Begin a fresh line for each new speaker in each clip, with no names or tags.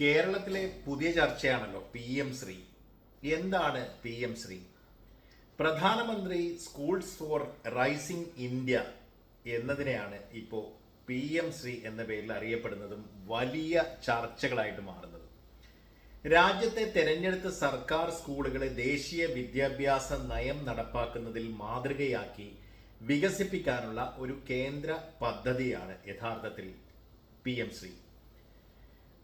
കേരളത്തിലെ പുതിയ ചർച്ചയാണല്ലോ P M Shri. എന്താണ് പി എം ശ്രീ? പ്രധാനമന്ത്രി സ്കൂൾസ് ഫോർ റൈസിംഗ് ഇന്ത്യ എന്നതിനെയാണ് ഇപ്പോൾ പി എം ശ്രീ എന്ന പേരിൽ അറിയപ്പെടുന്നതും വലിയ ചർച്ചകളായിട്ട് മാറുന്നത്. രാജ്യത്തെ തെരഞ്ഞെടുത്ത സർക്കാർ സ്കൂളുകളെ ദേശീയ വിദ്യാഭ്യാസ നയം നടപ്പാക്കുന്നതിൽ മാതൃകയാക്കി വികസിപ്പിക്കാനുള്ള ഒരു കേന്ദ്ര പദ്ധതിയാണ് യഥാർത്ഥത്തിൽ പി എം ശ്രീ.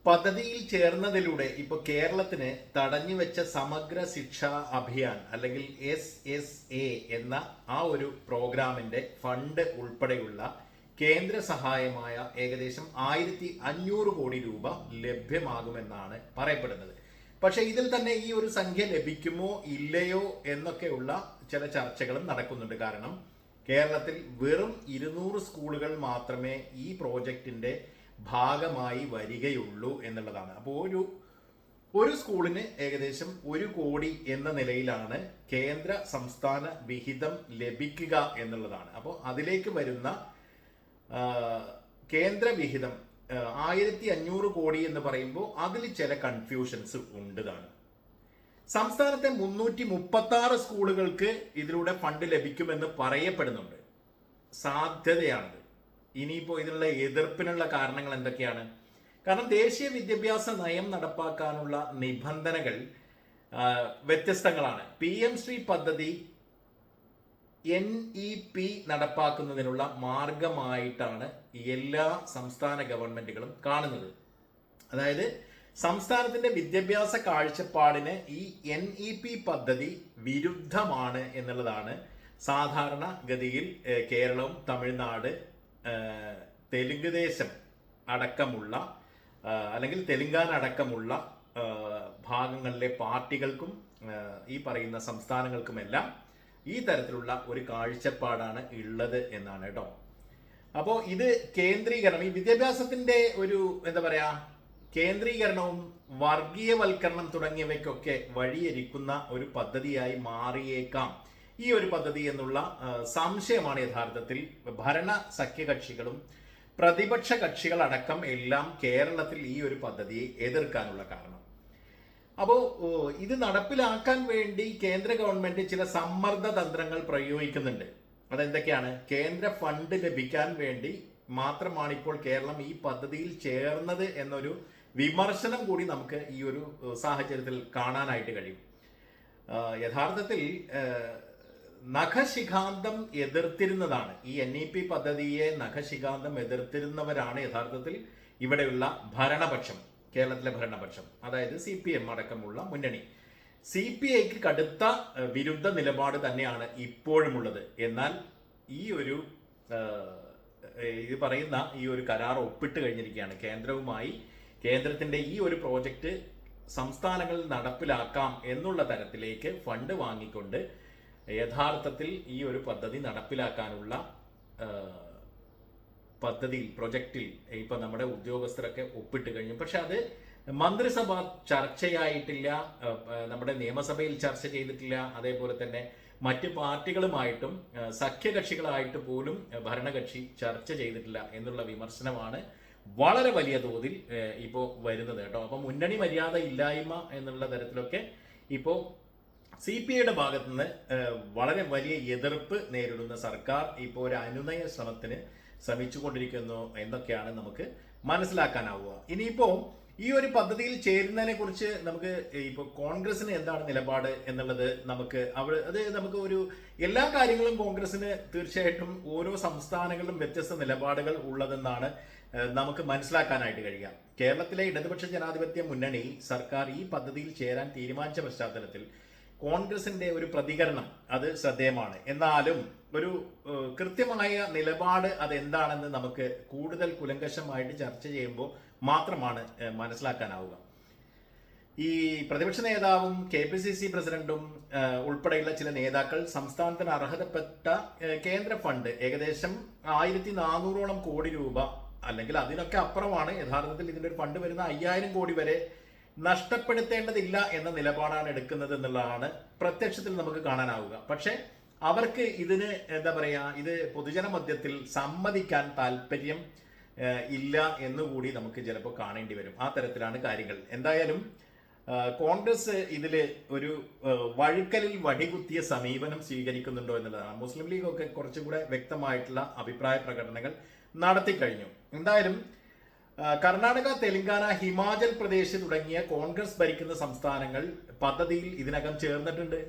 പദ്ധതിയിൽ ചേർന്നതിലൂടെ ഇപ്പൊ കേരളത്തിന് തടഞ്ഞു വെച്ച സമഗ്ര ശിക്ഷാ അഭിയാൻ അല്ലെങ്കിൽ എസ് എസ് എ എന്ന ആ ഒരു പ്രോഗ്രാമിന്റെ ഫണ്ട് ഉൾപ്പെടെയുള്ള കേന്ദ്ര സഹായമായ ഏകദേശം ആയിരത്തി അഞ്ഞൂറ് കോടി രൂപ ലഭ്യമാകുമെന്നാണ് പറയപ്പെടുന്നത്. പക്ഷേ ഇതിൽ തന്നെ ഈ ഒരു സംഖ്യ ലഭിക്കുമോ ഇല്ലയോ എന്നൊക്കെയുള്ള ചില ചർച്ചകളും നടക്കുന്നുണ്ട്. കാരണം കേരളത്തിൽ വെറും ഇരുന്നൂറ് സ്കൂളുകൾ മാത്രമേ ഈ പ്രോജക്റ്റിന്റെ ഭാഗമായി വരികയുള്ളൂ എന്നുള്ളതാണ്. അപ്പോൾ ഒരു ഒരു സ്കൂളിന് ഏകദേശം ഒരു കോടി എന്ന നിലയിലാണ് കേന്ദ്ര സംസ്ഥാന വിഹിതം ലഭിക്കുക എന്നുള്ളതാണ്. അപ്പോൾ അതിലേക്ക് വരുന്ന കേന്ദ്ര വിഹിതം ആയിരത്തി അഞ്ഞൂറ് കോടി എന്ന് പറയുമ്പോൾ അതിൽ ചില കൺഫ്യൂഷൻസ് ഉണ്ടതാണ് സംസ്ഥാനത്തെ മുന്നൂറ്റി മുപ്പത്തി ആറ് സ്കൂളുകൾക്ക് ഇതിലൂടെ ഫണ്ട് ലഭിക്കുമെന്ന് പറയപ്പെടുന്നുണ്ട്. സാധ്യതയാണിത്. ഇനിയിപ്പോൾ ഇതിനുള്ള എതിർപ്പിനുള്ള കാരണങ്ങൾ എന്തൊക്കെയാണ്? കാരണം ദേശീയ വിദ്യാഭ്യാസ നയം നടപ്പാക്കാനുള്ള നിബന്ധനകൾ വ്യത്യസ്തങ്ങളാണ്. പി എം ശ്രീ പദ്ധതി എൻ ഇ പി നടപ്പാക്കുന്നതിനുള്ള മാർഗമായിട്ടാണ് എല്ലാ സംസ്ഥാന ഗവൺമെന്റുകളും കാണുന്നത്. അതായത് സംസ്ഥാനത്തിന്റെ വിദ്യാഭ്യാസ കാഴ്ചപ്പാടിന് ഈ എൻ ഇ പി പദ്ധതി വിരുദ്ധമാണ് എന്നുള്ളതാണ് സാധാരണ ഗതിയിൽ കേരളവും തമിഴ്നാട് തെലുങ്ക് ദേശം അടക്കമുള്ള അല്ലെങ്കിൽ തെലുങ്കാന അടക്കമുള്ള ഭാഗങ്ങളിലെ പാർട്ടികൾക്കും ഈ പറയുന്ന സംസ്ഥാനങ്ങൾക്കുമെല്ലാം ഈ തരത്തിലുള്ള ഒരു കാഴ്ചപ്പാടാണ് ഉള്ളത് എന്നാണ് കേട്ടോ. അപ്പോൾ ഇത് കേന്ദ്രീകരണം ഈ വിദ്യാഭ്യാസത്തിന്റെ ഒരു എന്താ പറയാ കേന്ദ്രീകരണവും വർഗീയവൽക്കരണം തുടങ്ങിയവയ്ക്കൊക്കെ വഴിയൊരുക്കുന്ന ഒരു പദ്ധതിയായി മാറിയേക്കാം. ഈ ഒരു പദ്ധതി എന്നുള്ള സംശയമാണ് യഥാർത്ഥത്തിൽ ഭരണ സഖ്യകക്ഷികളും പ്രതിപക്ഷ കക്ഷികളടക്കം എല്ലാം കേരളത്തിൽ ഈ ഒരു പദ്ധതിയെ എതിർക്കാനുള്ള കാരണം. അപ്പോൾ ഇത് നടപ്പിലാക്കാൻ വേണ്ടി കേന്ദ്ര ഗവൺമെന്റ് ചില സമ്മർദ്ദ തന്ത്രങ്ങൾ പ്രയോഗിക്കുന്നുണ്ട്. അതെന്തൊക്കെയാണ്? കേന്ദ്ര ഫണ്ട് ലഭിക്കാൻ വേണ്ടി മാത്രമാണ് ഇപ്പോൾ കേരളം ഈ പദ്ധതിയിൽ ചേർന്നത് എന്നൊരു വിമർശനം കൂടി നമുക്ക് ഈ ഒരു സാഹചര്യത്തിൽ കാണാനായിട്ട് കഴിയും. യഥാർത്ഥത്തിൽ നഖശിഖാന്തം എതിർത്തിരുന്നതാണ്. ഈ എൻ ഇ പി പദ്ധതിയെ നഖശിഖാന്തം എതിർത്തിരുന്നവരാണ് യഥാർത്ഥത്തിൽ ഇവിടെയുള്ള ഭരണപക്ഷം കേരളത്തിലെ ഭരണപക്ഷം അതായത് സി പി എം അടക്കമുള്ള മുന്നണി. സി പി ഐക്ക് കടുത്ത വിരുദ്ധ നിലപാട് തന്നെയാണ് ഇപ്പോഴുമുള്ളത്. എന്നാൽ ഈ ഒരു ഇത് പറയുന്ന ഈ ഒരു കരാർ ഒപ്പിട്ട് കഴിഞ്ഞിരിക്കുകയാണ്. കേന്ദ്രവുമായി കേന്ദ്രത്തിന്റെ ഈ ഒരു പ്രോജക്റ്റ് സംസ്ഥാനങ്ങളിൽ നടപ്പിലാക്കാം എന്നുള്ള തരത്തിലേക്ക് ഫണ്ട് വാങ്ങിക്കൊണ്ട് യഥാർത്ഥത്തിൽ ഈ ഒരു പദ്ധതി നടപ്പിലാക്കാനുള്ള പദ്ധതിയിൽ പ്രൊജക്റ്റിൽ ഇപ്പൊ നമ്മുടെ ഉദ്യോഗസ്ഥരൊക്കെ ഒപ്പിട്ട് കഴിഞ്ഞു. പക്ഷെ അത് മന്ത്രിസഭ ചർച്ചയായിട്ടില്ല നമ്മുടെ നിയമസഭയിൽ ചർച്ച ചെയ്തിട്ടില്ല. അതേപോലെ തന്നെ മറ്റ് പാർട്ടികളുമായിട്ടും സഖ്യകക്ഷികളായിട്ട് പോലും ഭരണകക്ഷി ചർച്ച ചെയ്തിട്ടില്ല എന്നുള്ള വിമർശനമാണ് വളരെ വലിയ തോതിൽ ഇപ്പോൾ വരുന്നത് കേട്ടോ. അപ്പൊ മുന്നണി മര്യാദ ഇല്ലായ്മ എന്നുള്ള തരത്തിലൊക്കെ ഇപ്പോൾ സി പി ഐയുടെ ഭാഗത്തുനിന്ന് വളരെ വലിയ എതിർപ്പ് നേരിടുന്ന സർക്കാർ ഇപ്പോൾ ഒരു അനുനയ ശ്രമത്തിന് ശ്രമിച്ചുകൊണ്ടിരിക്കുന്നു എന്നൊക്കെയാണ് നമുക്ക് മനസ്സിലാക്കാനാവുക. ഇനിയിപ്പോ ഈ ഒരു പദ്ധതിയിൽ ചേരുന്നതിനെ കുറിച്ച് നമുക്ക് ഇപ്പോൾ കോൺഗ്രസിന് എന്താണ് നിലപാട് എന്നുള്ളത് നമുക്ക് അവിടെ അത് നമുക്ക് ഒരു എല്ലാ കാര്യങ്ങളും കോൺഗ്രസിന് തീർച്ചയായിട്ടും ഓരോ സംസ്ഥാനങ്ങളിലും വ്യത്യസ്ത നിലപാടുകൾ ഉള്ളതെന്നാണ് നമുക്ക് മനസ്സിലാക്കാനായിട്ട് കഴിയാം കേരളത്തിലെ ഇടതുപക്ഷ ജനാധിപത്യ മുന്നണി സർക്കാർ ഈ പദ്ധതിയിൽ ചേരാൻ തീരുമാനിച്ച പശ്ചാത്തലത്തിൽ കോൺഗ്രസിന്റെ ഒരു പ്രതികരണം അത് ശ്രദ്ധേയമാണ്. എന്നാലും ഒരു കൃത്യമായ നിലപാട് അത് എന്താണെന്ന് നമുക്ക് കൂടുതൽ കുലങ്കഷമായിട്ട് ചർച്ച ചെയ്യുമ്പോൾ മാത്രമാണ് മനസ്സിലാക്കാനാവുക. ഈ പ്രതിപക്ഷ നേതാവും കെ പി സി സി പ്രസിഡന്റും ഉൾപ്പെടെയുള്ള ചില നേതാക്കൾ സംസ്ഥാനത്തിന് അർഹതപ്പെട്ട കേന്ദ്ര ഫണ്ട് ഏകദേശം ആയിരത്തി നാനൂറോളം കോടി രൂപ അല്ലെങ്കിൽ അതിനൊക്കെ അപ്പുറമാണ്. യഥാർത്ഥത്തിൽ ഇതിന്റെ ഒരു ഫണ്ട് വരുന്ന അയ്യായിരം കോടി വരെ നഷ്ടപ്പെടുത്തേണ്ടതില്ല എന്ന നിലപാടാണ് എടുക്കുന്നത് എന്നുള്ളതാണ് പ്രത്യക്ഷത്തിൽ നമുക്ക് കാണാനാവുക. പക്ഷെ അവർക്ക് ഇതിന് എന്താ പറയാ ഇത് പൊതുജന മധ്യത്തിൽ സമ്മതിക്കാൻ താല്പര്യം ഇല്ല എന്നുകൂടി നമുക്ക് ചിലപ്പോൾ കാണേണ്ടി വരും. ആ തരത്തിലാണ് കാര്യങ്ങൾ. എന്തായാലും കോൺഗ്രസ് ഇതിൽ ഒരു വഴുക്കലിൽ വടികുത്തിയ സമീപനം സ്വീകരിക്കുന്നുണ്ടോ എന്നുള്ളതാണ്. മുസ്ലിം ലീഗ് ഒക്കെ കുറച്ചും കൂടെ വ്യക്തമായിട്ടുള്ള അഭിപ്രായ പ്രകടനങ്ങൾ നടത്തി കഴിഞ്ഞു എന്തായാലും കർണാടക തെലങ്കാന ഹിമാചൽ പ്രദേശ് തുടങ്ങിയ കോൺഗ്രസ് ഭരിക്കുന്ന സംസ്ഥാനങ്ങൾ പദ്ധതിയിൽ ഇതിനകം ചേർന്നിട്ടുണ്ട്.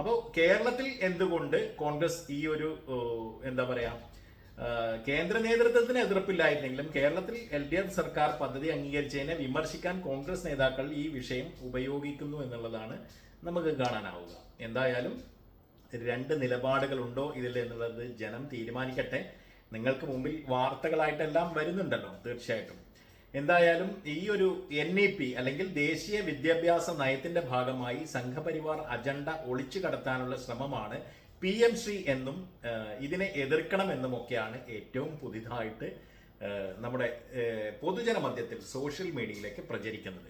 അപ്പോൾ കേരളത്തിൽ എന്തുകൊണ്ട് കോൺഗ്രസ് ഈ ഒരു എന്താ പറയാ കേന്ദ്ര നേതൃത്വത്തിന് എതിർപ്പില്ലായിരുന്നെങ്കിലും കേരളത്തിൽ എൽ ഡി എഫ് സർക്കാർ പദ്ധതി അംഗീകരിച്ചതിനെ വിമർശിക്കാൻ കോൺഗ്രസ് നേതാക്കൾ ഈ വിഷയം ഉപയോഗിക്കുന്നു എന്നുള്ളതാണ് നമുക്ക് കാണാനാവുക. എന്തായാലും രണ്ട് നിലപാടുകളുണ്ടോ ഇതിൽ എന്നുള്ളത് ജനം തീരുമാനിക്കട്ടെ. നിങ്ങൾക്ക് മുമ്പിൽ വാർത്തകളായിട്ടെല്ലാം വരുന്നുണ്ടല്ലോ തീർച്ചയായിട്ടും. എന്തായാലും ഈ ഒരു എൻ ഇ പി അല്ലെങ്കിൽ ദേശീയ വിദ്യാഭ്യാസ നയത്തിന്റെ ഭാഗമായി സംഘപരിവാർ അജണ്ട ഒളിച്ചു കടത്താനുള്ള ശ്രമമാണ് പി എം ശ്രീ എന്നും ഇതിനെ എതിർക്കണമെന്നും ഒക്കെയാണ് ഏറ്റവും പുതിയതായിട്ട് നമ്മുടെ പൊതുജനമധ്യത്തിൽ പൊതുജന മധ്യത്തിൽ സോഷ്യൽ മീഡിയയിലേക്ക് പ്രചരിക്കുന്നത്.